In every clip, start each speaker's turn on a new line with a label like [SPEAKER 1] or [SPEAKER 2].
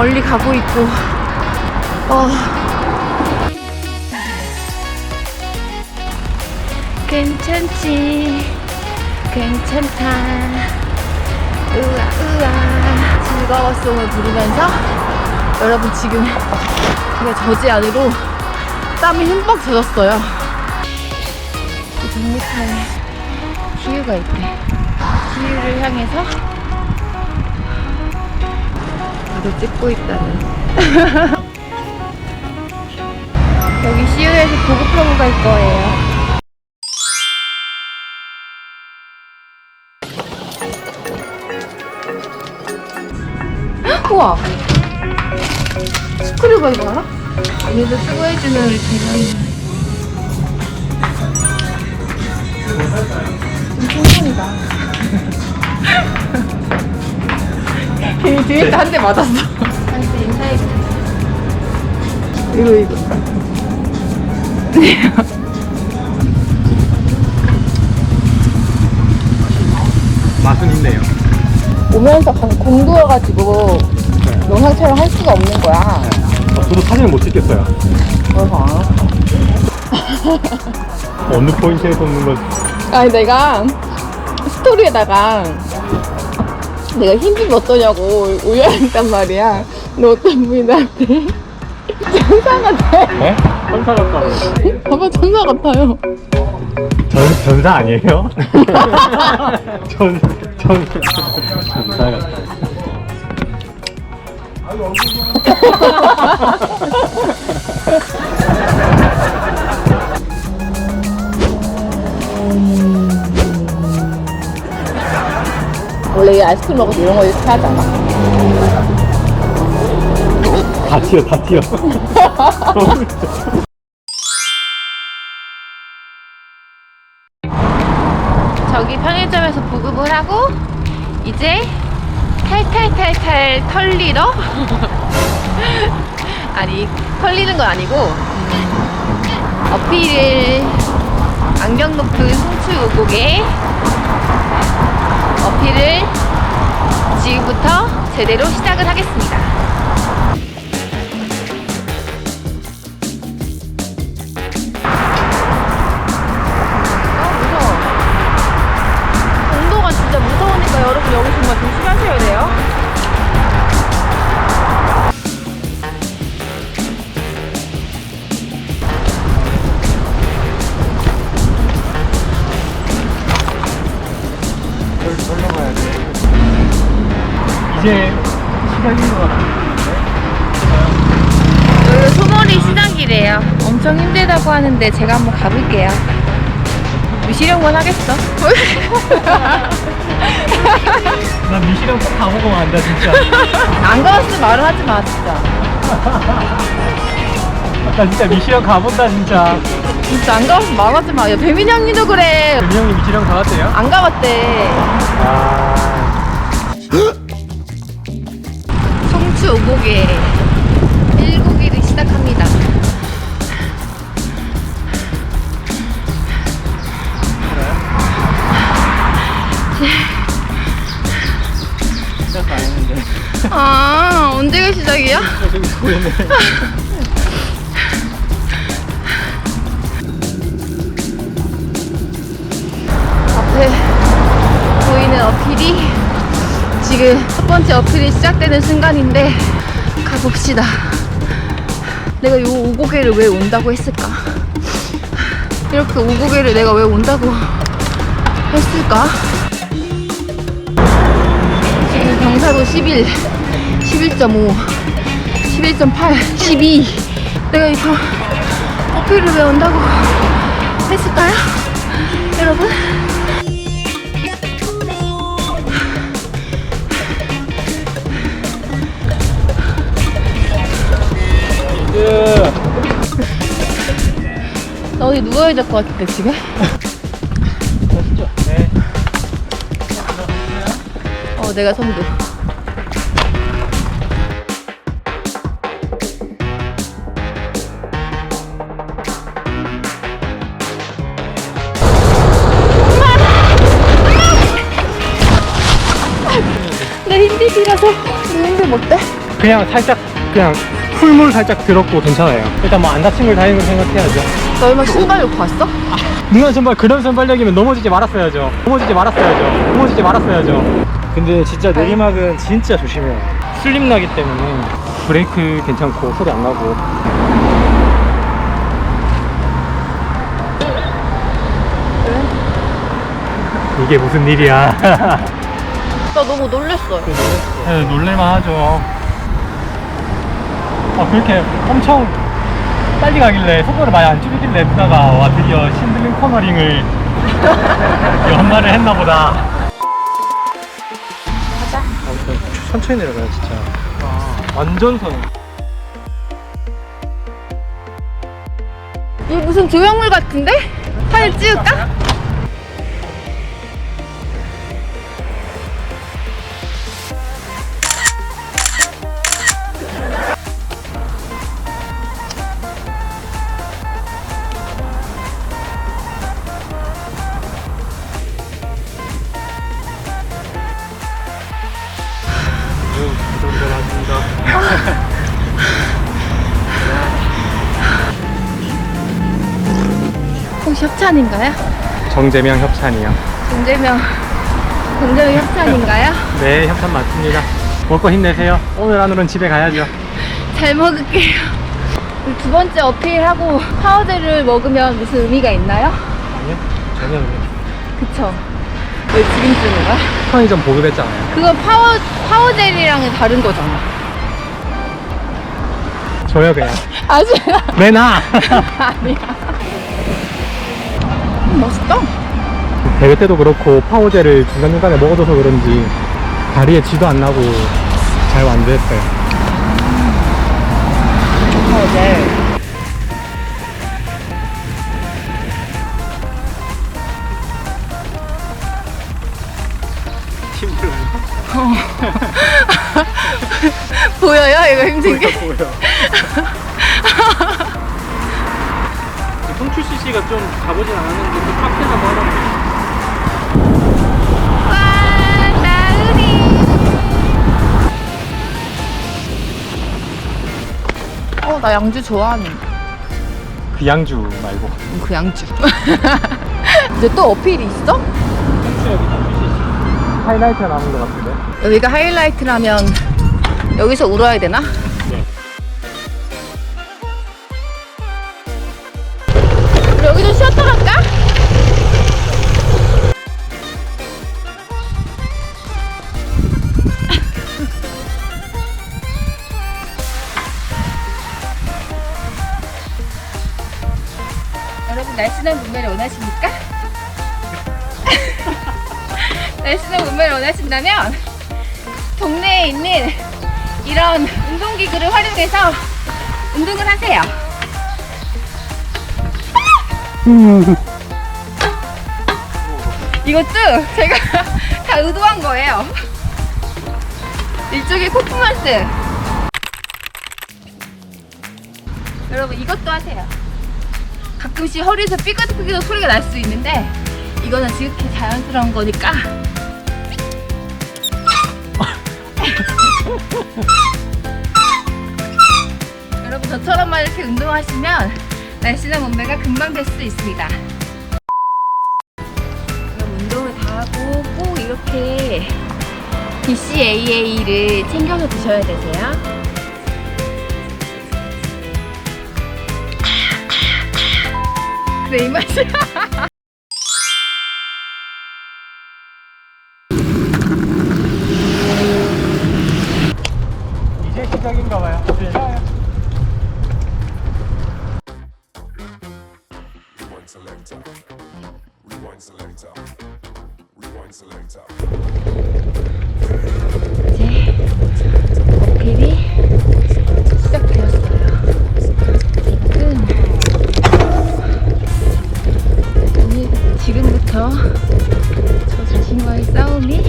[SPEAKER 1] 멀리 가고 있고. 어. 괜찮지? 괜찮다. 으아 으아 즐거웠음을 부르면서 여러분 지금 제가 저지 안으로 땀이 흠뻑 젖었어요. 이 100m에 기유가 있대. 기유를 향해서 나도 찍고 있다는. 여기 시유에서 보급하고 갈 거예요. 헉, 우와! 스크류바 이거 알아? 얘도 수거해주는 우리 대장님. 좀 풍선이다 뒤에 뒤에 한 대 맞았어. 인사해 이거 이거.
[SPEAKER 2] 맛은 있네요.
[SPEAKER 1] 오면서 강 공도여가지고 영상 촬영 할 수가 없는 거야.
[SPEAKER 2] 어, 저도 사진을 못 찍겠어요.
[SPEAKER 1] 그래서. 안 왔어
[SPEAKER 2] 어느 포인트에 뒀는 건
[SPEAKER 1] 아니 내가 스토리에다가 내가 힘이 어떠냐고 올려야겠단 말이야 너 어떤 분이 나한테 천사 같아
[SPEAKER 2] 네? 천사 같다고.
[SPEAKER 1] 봐봐 천사 같아요
[SPEAKER 2] 전, 전사 아니에요? 전, 전, 전사 같다.
[SPEAKER 1] 원래 이 아이스크림 먹을 때 이런 거 이렇게 하잖아
[SPEAKER 2] 다 튀어, 다 튀어.
[SPEAKER 1] 저기 편의점에서 보급을 하고 이제 탈탈탈탈 털리러 아니 털리는 건 아니고 어필을 안경 높은 송추 오곡에 어필을 지금부터 제대로 시작을 하겠습니다. 아 여러분 여기 정말 조심하셔야 돼요.
[SPEAKER 2] 이제 시작인 것 같아요.
[SPEAKER 1] 여기 소머리 시장이래요. 엄청 힘들다고 하는데 제가 한번 가볼게요. 미시령만 하겠어.
[SPEAKER 2] 나 미시령 꼭 가보고 간다, 진짜.
[SPEAKER 1] 안 가봤으면 말을 하지 마, 진짜.
[SPEAKER 2] 나 진짜 미시령 가본다, 진짜.
[SPEAKER 1] 진짜 안 가봤으면 말하지 마. 야, 배민이 형님도 그래.
[SPEAKER 2] 민형이 미시령 가봤대요?
[SPEAKER 1] 안 가봤대.
[SPEAKER 2] 아.
[SPEAKER 1] 오곡에 일고기를 시작합니다.
[SPEAKER 2] 시작 안 했는데.
[SPEAKER 1] 아, 언제가 시작이야? 지금 첫 번째 어필이 시작되는 순간인데 가봅시다. 내가 요 오고개를 왜 온다고 했을까? 이렇게 오고개를 내가 왜 온다고 했을까? 지금 경사도 11, 11.5, 11.8, 12. 내가 이거 어필을 왜 온다고 될것 같은데 지금?
[SPEAKER 2] 네.
[SPEAKER 1] 어 내가 선두 내내 힘들 못돼
[SPEAKER 2] 그냥 살짝 그냥 풀물 살짝 들었고 괜찮아요. 일단 뭐 안 다친 걸 다행으로 생각해야죠.
[SPEAKER 1] 너 얼마 신발 놓고 왔어?
[SPEAKER 2] 누나 선발 그런 선발력이면 넘어지지 말았어야죠. 넘어지지 말았어야죠. 넘어지지 말았어야죠. 근데 진짜 내리막은 진짜 조심해요. 슬립 나기 때문에 브레이크 괜찮고 소리 안 나고. 이게 무슨 일이야?
[SPEAKER 1] 나 너무 놀랬어
[SPEAKER 2] 네, 놀랄만 하죠. 아, 그렇게 엄청 빨리 가길래 속도를 많이 안 줄이길래 누나가 와 드디어 신들린 코너링을 연말을 했나 보다.
[SPEAKER 1] 가자
[SPEAKER 2] 천천히 내려가요, 진짜. 완전 선.
[SPEAKER 1] 이게 무슨 조형물 같은데? 사진 찍을까? 협찬인가요?
[SPEAKER 2] 정재명 협찬이요.
[SPEAKER 1] 정재명 정재명 협찬인가요?
[SPEAKER 2] 네, 협찬 맞습니다. 먹고 힘내세요. 오늘 안으로는 집에 가야죠.
[SPEAKER 1] 잘 먹을게요. 그두 번째 어필하고 파워젤을 먹으면 무슨 의미가 있나요?
[SPEAKER 2] 아니요? 전혀 없네요.
[SPEAKER 1] 그쵸. 왜 지금 쓰는 거야?
[SPEAKER 2] 편의점 보급했잖아요.
[SPEAKER 1] 그건 파워, 파워젤이랑은 다른 거잖아.
[SPEAKER 2] 줘요, 그냥.
[SPEAKER 1] 아직
[SPEAKER 2] 내놔!
[SPEAKER 1] 아니야. 음, 맛있다.
[SPEAKER 2] 대회 때도 그렇고 파워젤을 중간중간에 먹어줘서 그런지 다리에 쥐도 안 나고 잘 완주했어요.
[SPEAKER 1] 파워젤.
[SPEAKER 2] 힘들어요.
[SPEAKER 1] 보여요? 이거 힘든 게?
[SPEAKER 2] 보여. CC가 좀 가보진 않았는데 그 카페나 뭐 하나
[SPEAKER 1] 와, 나으리. 어, 나 양주 좋아하는데.
[SPEAKER 2] 그 양주 말고
[SPEAKER 1] 그 양주. 이제 또 어필이 있어?
[SPEAKER 2] 하이라이트가 남은 것 같은데
[SPEAKER 1] 여기가 하이라이트라면 여기서 울어야 되나? 날씬한 몸매를 원하십니까? 날씬한 몸매를 원하신다면 동네에 있는 이런 운동기구를 활용해서 운동을 하세요. 이것도 제가 다 의도한 거예요. 일종의 퍼포먼스. 여러분 이것도 하세요. 가끔씩 허리에서 삐그덕삐그덕 소리가 날 수 있는데 이거는 지극히 자연스러운 거니까 여러분 저처럼만 이렇게 운동하시면 날씬한 몸매가 금방 될 수 있습니다. 그럼 운동을 다 하고 꼭 이렇게 BCAA를 챙겨서 드셔야 되세요. 네, 지금부터 저 자신과의 싸움이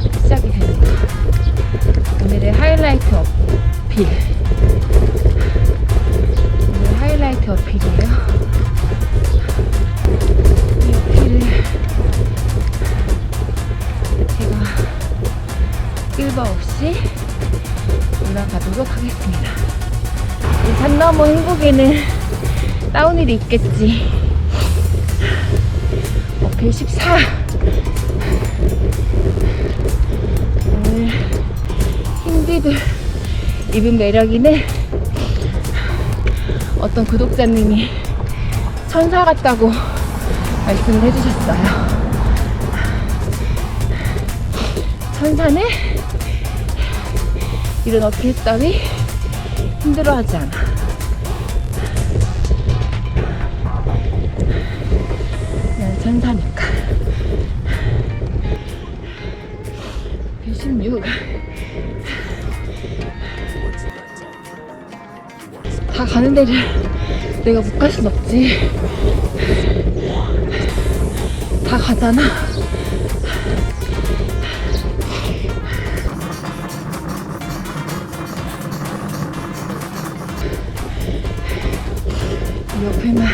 [SPEAKER 1] 시작이 됩니다. 오늘의 하이라이트 어필. 오늘 하이라이트 어필이에요. 이 어필을 제가 끌바 없이 올라가도록 하겠습니다. 이산 너머 행복에는 다운힐이 있겠지. 어필 14. 오늘 힘디들 입은 매력이는 어떤 구독자님이 천사 같다고 말씀을 해주셨어요. 천사는 이런 어필 따위 힘들어하지 않아. 난 천사니까. 다 가는 데를 내가 못 갈 순 없지. 다 가잖아. 이 옆에만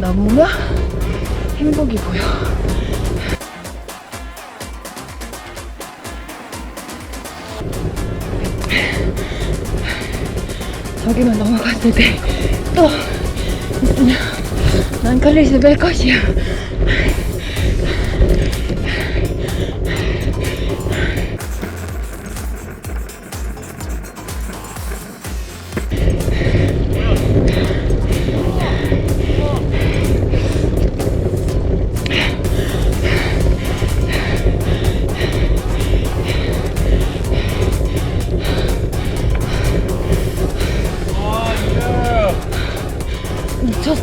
[SPEAKER 1] 너무나 행복이 보여. 저기만 넘어갔을 때또 있으면 난 칼리스 뺄 것이야.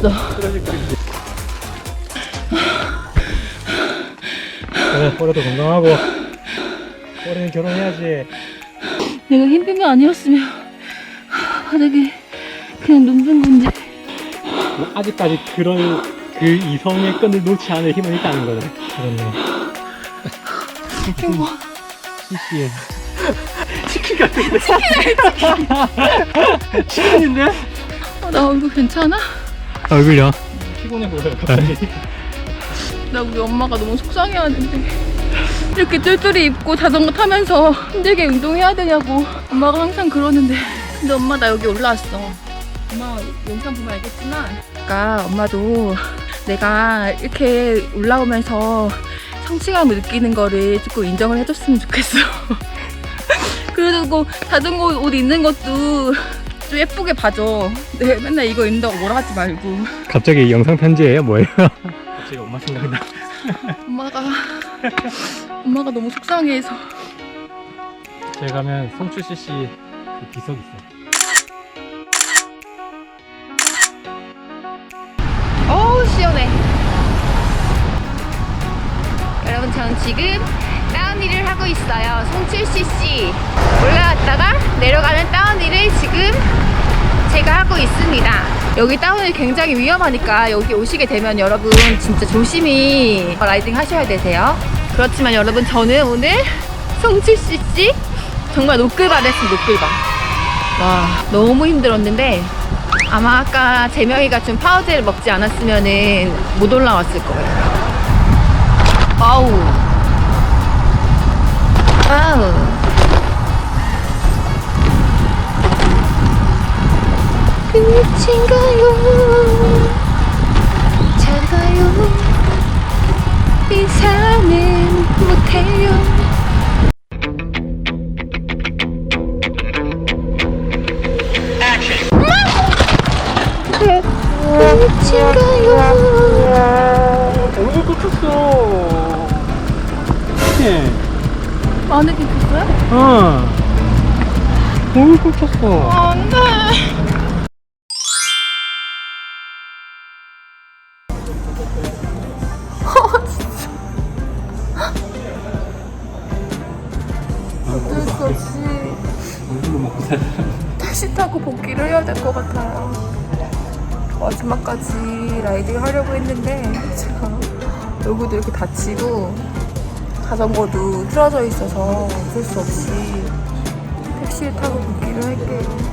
[SPEAKER 1] 미쳤어.
[SPEAKER 2] 그래, 올해도 건강하고 올해는 결혼해야지.
[SPEAKER 1] 내가 힘든 게 아니었으면 바닥에 그냥 눕는 건데.
[SPEAKER 2] 뭐 아직까지 그런 그 이성의 끈을 놓지 않을 힘은 있다는 거네. 그렇네.
[SPEAKER 1] 행복.
[SPEAKER 2] CC에. 치킨 같은데? 치킨인데?
[SPEAKER 1] 어, 나 얼굴 괜찮아?
[SPEAKER 2] 얼굴요? 피곤해 보여요, 갑자기.
[SPEAKER 1] 나 우리 엄마가 너무 속상해하는데. 이렇게 쫄쫄이 입고 자전거 타면서 힘들게 운동해야 되냐고. 엄마가 항상 그러는데. 근데 엄마 나 여기 올라왔어. 엄마 영상 보면 알겠지만. 아까 엄마도 내가 이렇게 올라오면서 성취감을 느끼는 거를 조금 인정을 해줬으면 좋겠어. 그래도 자전거 옷 입는 것도 좀 예쁘게 봐줘. 내가 맨날 이거 입는다고 뭐라 하지 말고.
[SPEAKER 2] 갑자기 영상 편지예요, 뭐예요? 갑자기 엄마 생각나.
[SPEAKER 1] 엄마가 엄마가 너무 속상해해서.
[SPEAKER 2] 저희 가면 송출 CC 그 비석 있어요.
[SPEAKER 1] 어우 시원해. 여러분 저는 지금 다운힐을 하고 있어요. 송출CC 올라갔다가 내려가는 지금 제가 하고 있습니다 여기 다운힐 굉장히 위험하니까 여기 오시게 되면 여러분 진짜 조심히 라이딩 하셔야 되세요 그렇지만 여러분 저는 오늘 송출CC 정말 노끌발 했어요 노끌발 와 너무 힘들었는데 아마 아까 재명이가 좀 파우제를 먹지 않았으면은 못 올라왔을 거예요. 아우. 아우. 끝인가요? 잘 가요. 이사는 못해요. 끝인가요? 언제 끝났어? 그치? 안에 끝났어요?
[SPEAKER 2] 응. 오늘 끝났어.
[SPEAKER 1] 안 돼. 어쩔 수 없이. 택시 타고 복귀를 해야 될 것 같아요. 마지막까지 라이딩 하려고 했는데 제가 여기도 이렇게 다치고 자전거도 틀어져 있어서 어쩔 수 없이 택시를 타고 복귀를
[SPEAKER 3] 할게요.